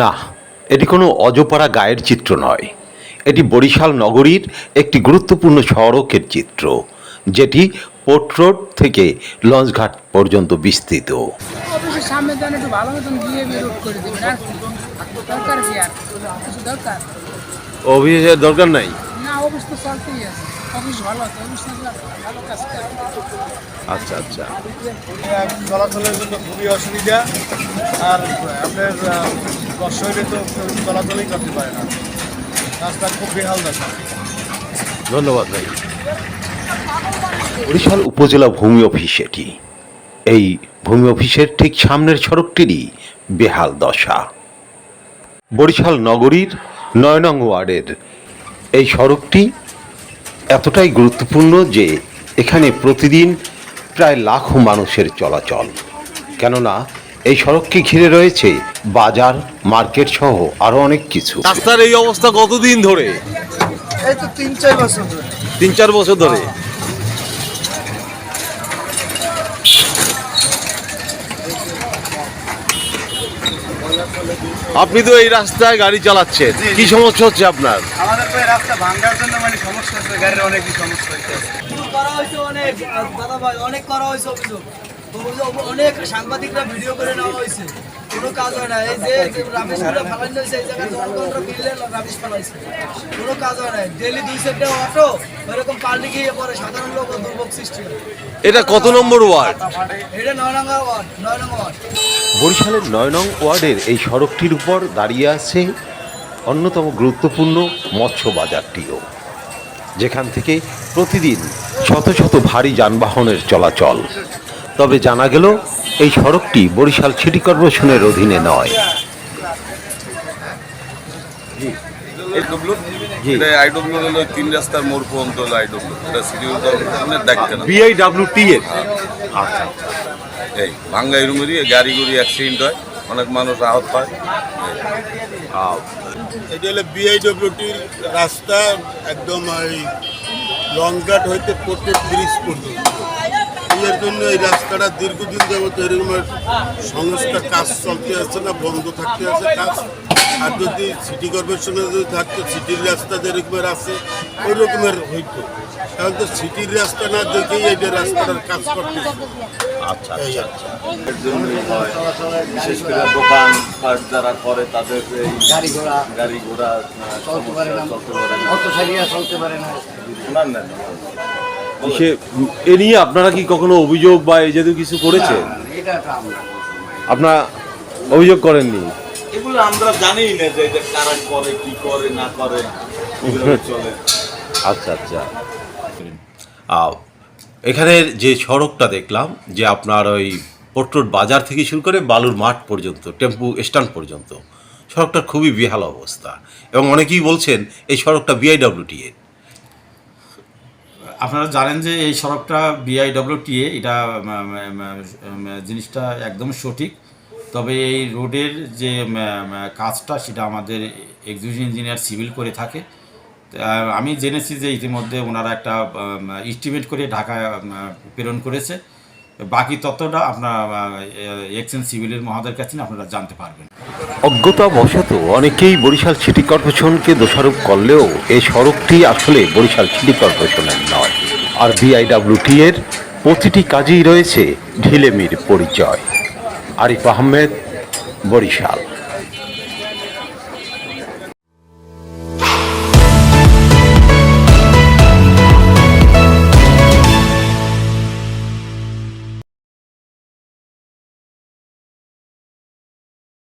না এটি কোনো অজপাড়া গায়ের চিত্র নয়। এটি বরিশাল নগরীর একটি গুরুত্বপূর্ণ সড়কের চিত্র যেটি পোর্ট রোড থেকে লঞ্চঘাট পর্যন্ত বিস্তৃত। অফিসের দরকার নাই। না অফিস তো চলতেই আছে। আচ্ছা আচ্ছা। চলাচলের জন্য খুবই অসুবিধা আর আপনার বর্ষা তো চলাচলই করতে পারে না। রাস্তা খুব বেহাল দশা ধন্যবাদ ভাই। বরিশাল উপজেলা ভূমি অফিস এটি। এই ভূমি অফিসের ঠিক সামনের সড়কটিরই বেহাল দশা। বরিশাল নগরীর নয় নং ওয়ার্ডের এই সড়কটি এতটাই গুরুত্বপূর্ণ যে এখানে প্রতিদিন প্রায় লাখো মানুষের চলাচল। কেননা এই সড়ককে ঘিরে রয়েছে বাজার মার্কেট সহ আরও অনেক কিছু। রাস্তার এই অবস্থা কতদিন ধরে? এই তো তিন চার বছর ধরে। তিন চার বছর ধরে? আপনি তো এই রাস্তায় গাড়ি চালাচ্ছেন। কি সমস্যা হচ্ছে আপনার? আমাদের তো এই রাস্তা ভাঙ্গার জন্য মানে সমস্যা হচ্ছে গাড়ির অনেকই সমস্যা হচ্ছে করা হয়েছে অনেক দাদা ভাই অনেক করা হয়েছে অভিযোগ অনেক সাংবাদিকরা ভিডিও করে নেওয়া হয়েছে। কোনো কাজ হয় না এই যে রামেশগুলো হয়েছে এই জায়গায় জনগণরা মিললে রামেশ ফালাইছে। কোনো কাজ হয় না ডেলি দুই সেটে অটো এরকম পাল্টি গিয়ে পরে সাধারণ লোক দুর্ভোগ সৃষ্টি এটা কত নম্বর ওয়ার্ড? এটা নয় নম্বর ওয়ার্ড নয় নম্বর ওয়ার্ড। বরিশালের নয় নং ওয়ার্ডের এই সড়কটির উপর দাঁড়িয়ে আছে অন্যতম গুরুত্বপূর্ণ মৎস্য বাজারটিও যেখান থেকে প্রতিদিন শত শত ভারী যানবাহনের চলাচল। তবে জানা গেল এই সড়কটি বরিশাল সিটি কর্পোরেশনের অধীনে নয়। তিন রাস্তার মোড় পর্যন্ত হলো আইডব্লিউ এটা সিটি কর্পোরেশনের দায়িত্ব না। বিআইডাব্লিউটি এর? আচ্ছা এই ভাঙ্গা এরুমেরই গাড়ি গুড়ি অ্যাক্সিডেন্ট হয় অনেক মানুষ আহত পায় এটা হলো বিআইডব্লিউটির রাস্তা একদম এই লংঘাট হইতে প্রত্যেক ব্রিজ পর্যন্ত। এর জন্য এই রাস্তাটা দীর্ঘদিন যাবত এরকমের সংস্কার কাজ চলতে আছে না বন্ধ থাকতে আছে কাজ আর যদি সিটি কর্পোরেশনে যদি থাকতো সিটির রাস্তা যেরকমের আছে ওই রকমের হইতো। কারণ তো সিটির রাস্তা না দেখেই এই যে রাস্তাটার কাজ করতে আচ্ছা আর কি। বিশেষ করে দোকান পাট যারা করে তাদের গাড়ি ঘোড়া। গাড়ি ঘোড়া চলতে পারে না। চলতে পারে না। চলতে পারে না না না। সে এ নিয়ে আপনারা কি কখনো অভিযোগ বা এই জাতীয় কিছু করেছেন আপনারা অভিযোগ করেননি? এগুলো আমরা জানি না যে এটা কারা করে কি করে না করে এগুলো চলে। আচ্ছা আচ্ছা। আহ, এখানের যে সড়কটা দেখলাম যে আপনার ওই পোট্রোড বাজার থেকে শুরু করে বালুর মাঠ পর্যন্ত টেম্পু স্ট্যান্ড পর্যন্ত সড়কটার খুবই বেহাল অবস্থা। এবং অনেকেই বলছেন এই সড়কটা বিআইডব্লিউটি এর। আপনারা জানেন যে এই সড়কটা বিআইডব্লিউটিএ এটা জিনিসটা একদম সঠিক। তবে এই রোডের যে কাজটা, সেটা আমাদের এক্সিকিউটিভ ইঞ্জিনিয়ার সিভিল করে থাকে। আমি জেনেছি যে ইতিমধ্যে ওনারা একটা এস্টিমেট করে ঢাকা প্রেরণ করেছে। বাকি আপনার এক্সেন সিভিলের মহাদের কাছে আপনারা জানতে পারবেন। অজ্ঞতা বশত অনেকেই বরিশাল সিটি কর্পোরেশনকে দোষারোপ করলেও এই সড়কটি আসলে বরিশাল সিটি কর্পোরেশনের নয়। আর বিআইডাব্লিউটি এর প্রতিটি কাজেই রয়েছে ঢিলেমির পরিচয়। আরিফ আহমেদ, বরিশাল।